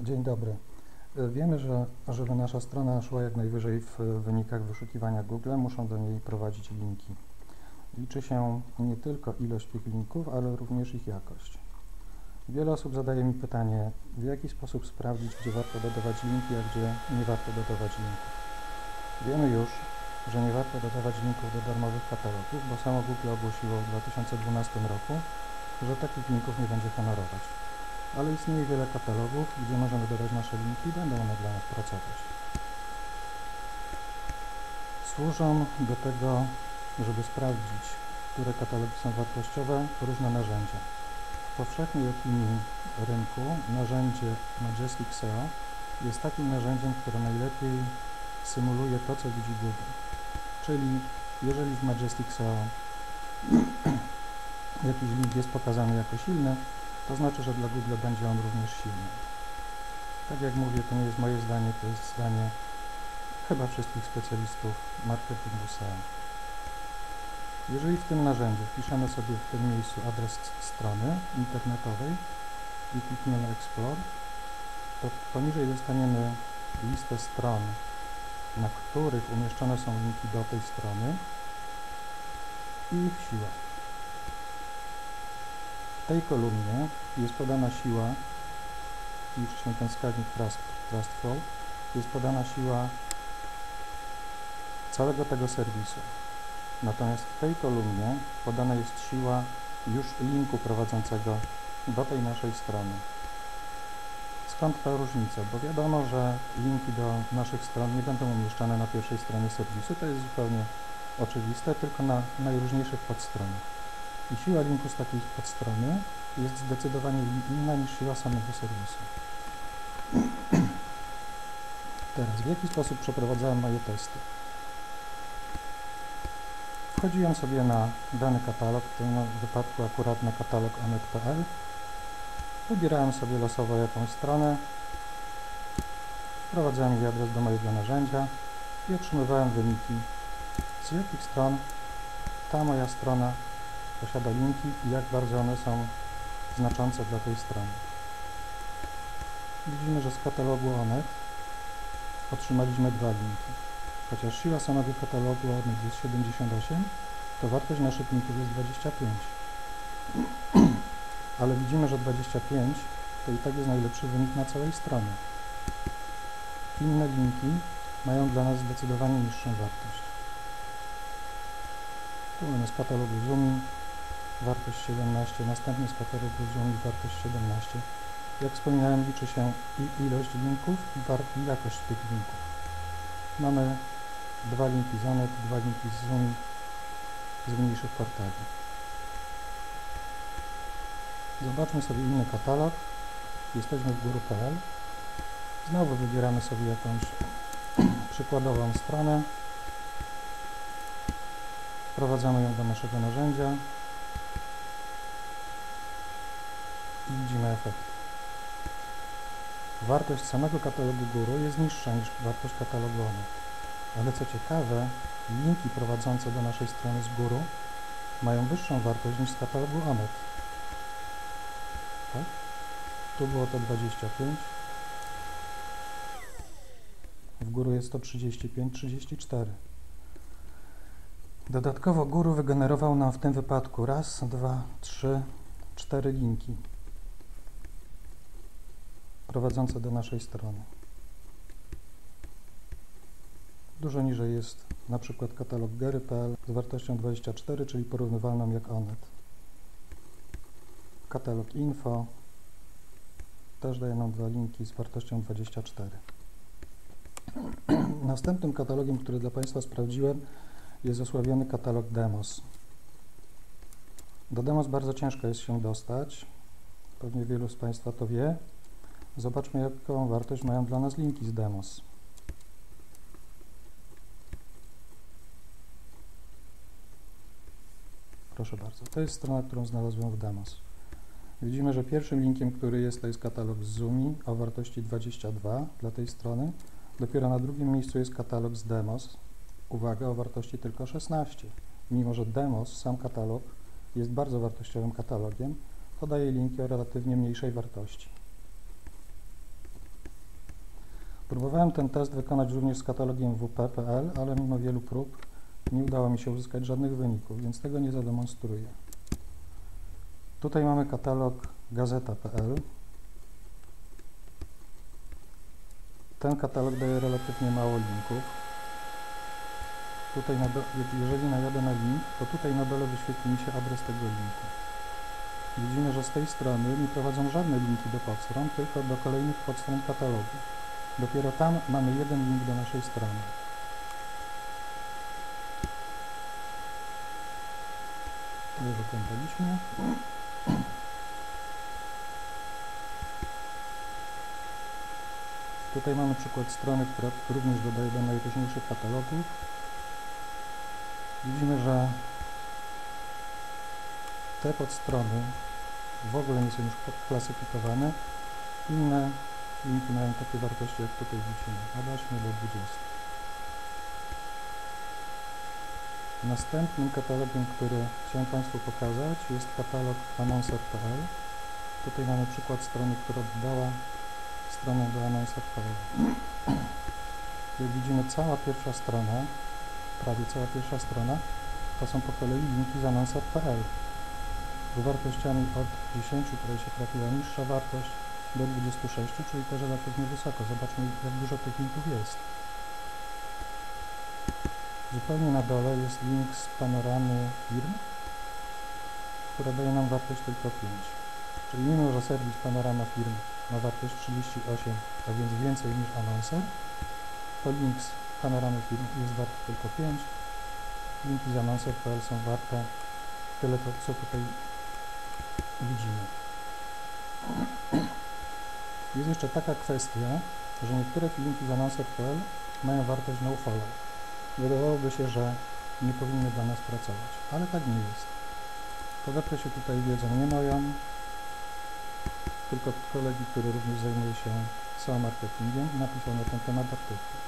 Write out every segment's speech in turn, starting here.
Dzień dobry. E, Wiemy, że żeby nasza strona szła jak najwyżej w wynikach wyszukiwania Google, muszą do niej prowadzić linki. Liczy się nie tylko ilość tych linków, ale również ich jakość. Wiele osób zadaje mi pytanie, w jaki sposób sprawdzić, gdzie warto dodawać linki, a gdzie nie warto dodawać linków. Wiemy już, że nie warto dodawać linków do darmowych katalogów, bo samo Google ogłosiło w 2012 roku, że takich linków nie będzie honorować ale istnieje wiele katalogów, gdzie możemy dodać nasze linki i będą one dla nas pracować. Służą do tego, żeby sprawdzić, które katalogi są wartościowe, różne narzędzia. W powszechnej opinii rynku narzędzie Majestic SEO jest takim narzędziem, które najlepiej symuluje to, co widzi Google. Czyli jeżeli w Majestic SEO jakiś link jest pokazany jako silny, to znaczy, że dla Google będzie on również silny. Tak jak mówię, to nie jest moje zdanie, to jest zdanie chyba wszystkich specjalistów marketingu SEO. Jeżeli w tym narzędziu wpiszemy sobie w tym miejscu adres strony internetowej i klikniemy Explore, to poniżej dostaniemy listę stron, na których umieszczone są linki do tej strony i ich siła. Tej kolumnie jest podana siła, liczy ten wskaźnik trust, trust flow, jest podana siła całego tego serwisu. Natomiast w tej kolumnie podana jest siła już linku prowadzącego do tej naszej strony. Skąd ta różnica? Bo wiadomo, że linki do naszych stron nie będą umieszczane na pierwszej stronie serwisu, to jest zupełnie oczywiste, tylko na najróżniejszych podstronach. I siła linku z takiej podstrony jest zdecydowanie inna niż siła samego serwisu. Teraz, w jaki sposób przeprowadzałem moje testy? Wchodziłem sobie na dany katalog, w tym wypadku akurat na katalog onet.pl. Wybierałem sobie losowo jakąś stronę, wprowadzałem jej adres do mojego narzędzia i otrzymywałem wyniki, z jakich stron ta moja strona posiada linki i jak bardzo one są znaczące dla tej strony. Widzimy, że z katalogu ONET otrzymaliśmy dwa linki. Chociaż siła samego katalogu ONET jest 78, to wartość naszych linków jest 25. Ale widzimy, że 25 to i tak jest najlepszy wynik na całej stronie. Inne linki mają dla nas zdecydowanie niższą wartość. Tu mamy z katalogu Zoom wartość 17, następny z katalogu Zoom wartość 17. Jak wspominałem, liczy się i ilość linków, i, i jakość tych linków. Mamy dwa linki z Onet, dwa linki z Zoom z mniejszych portali. Zobaczmy sobie inny katalog. Jesteśmy w guru.pl. Znowu wybieramy sobie jakąś przykładową stronę. Wprowadzamy ją do naszego narzędzia. Widzimy efekt. Wartość samego katalogu guru jest niższa niż wartość katalogu Onet. Ale co ciekawe, linki prowadzące do naszej strony z guru mają wyższą wartość niż z katalogu Onet. Tak? Tu było to 25. W góru jest to 35, 34. Dodatkowo guru wygenerował nam w tym wypadku raz, dwa, trzy, cztery linki prowadzące do naszej strony. Dużo niżej jest na przykład katalog gery.pl z wartością 24, czyli porównywalną jak Onet. Katalog info też daje nam dwa linki z wartością 24. Następnym katalogiem, który dla Państwa sprawdziłem, jest osławiony katalog Demos. Do Demos bardzo ciężko jest się dostać. Pewnie wielu z Państwa to wie. Zobaczmy, jaką wartość mają dla nas linki z Demos. Proszę bardzo, to jest strona, którą znalazłem w Demos. Widzimy, że pierwszym linkiem, który jest, to jest katalog z Zumi o wartości 22 dla tej strony. Dopiero na drugim miejscu jest katalog z Demos, uwaga, o wartości tylko 16. Mimo, że Demos, sam katalog, jest bardzo wartościowym katalogiem, to daje linki o relatywnie mniejszej wartości. Próbowałem ten test wykonać również z katalogiem wp.pl, ale mimo wielu prób nie udało mi się uzyskać żadnych wyników, więc tego nie zademonstruję. Tutaj mamy katalog gazeta.pl. Ten katalog daje relatywnie mało linków. Tutaj, na jeżeli najadę na link, to tutaj na dole wyświetli mi się adres tego linku. Widzimy, że z tej strony nie prowadzą żadne linki do podstron, tylko do kolejnych podstron katalogu. Dopiero tam mamy jeden link do naszej strony. Oglądaliśmy. Tutaj mamy przykład strony, która również dodaje do najróżniejszych katalogów. Widzimy, że te podstrony w ogóle nie są już klasyfikowane. Inne linki mają takie wartości, jak tutaj widzimy, od 8 do 20. Następnym katalogiem, który chciałem Państwu pokazać jest katalog announcer.pl. Tutaj mamy przykład strony, która dodała stronę do announcer.pl. Jak widzimy, cała pierwsza strona, prawie cała pierwsza strona, to są po kolei linki z announcer.pl z wartościami od 10, które się trafiła niższa wartość, do 26, czyli też relatywnie wysoko. Zobaczmy, jak dużo tych linków jest. Zupełnie na dole jest link z panoramy firm, która daje nam wartość tylko 5. Czyli mimo, że serwis panorama firm ma wartość 38, a więc więcej niż anonser, to link z panoramy firm jest wart tylko 5. Linki z anonser.pl są warte tyle, to, co tutaj widzimy. Jest jeszcze taka kwestia, że niektóre linki z announcer.pl mają wartość nofollow. Wydawałoby się, że nie powinny dla nas pracować, ale tak nie jest. Podeprzę się tutaj wiedzą nie moją, tylko kolegi, który również zajmuje się SEO marketingiem i napisał na ten temat artykuł.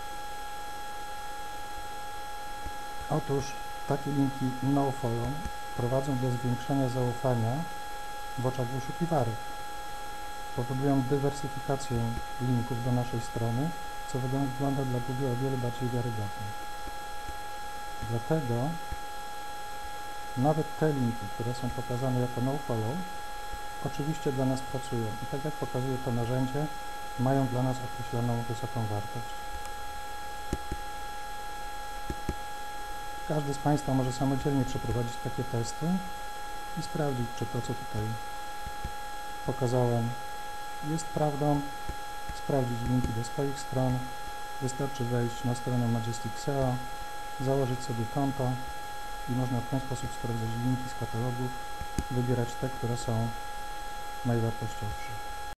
Otóż takie linki nofollow prowadzą do zwiększenia zaufania w oczach wyszukiwarek. Powodują dywersyfikację linków do naszej strony, co wygląda dla Google o wiele bardziej wiarygodnie. Dlatego nawet te linki, które są pokazane jako nofollow, oczywiście dla nas pracują i tak jak pokazuje to narzędzie, mają dla nas określoną wysoką wartość. Każdy z Państwa może samodzielnie przeprowadzić takie testy i sprawdzić, czy to, co tutaj pokazałem, jest prawdą, sprawdzić linki do swoich stron. Wystarczy wejść na stronę Majestic SEO, założyć sobie konto i można w ten sposób sprawdzać linki z katalogów, wybierać te, które są najwartościowsze.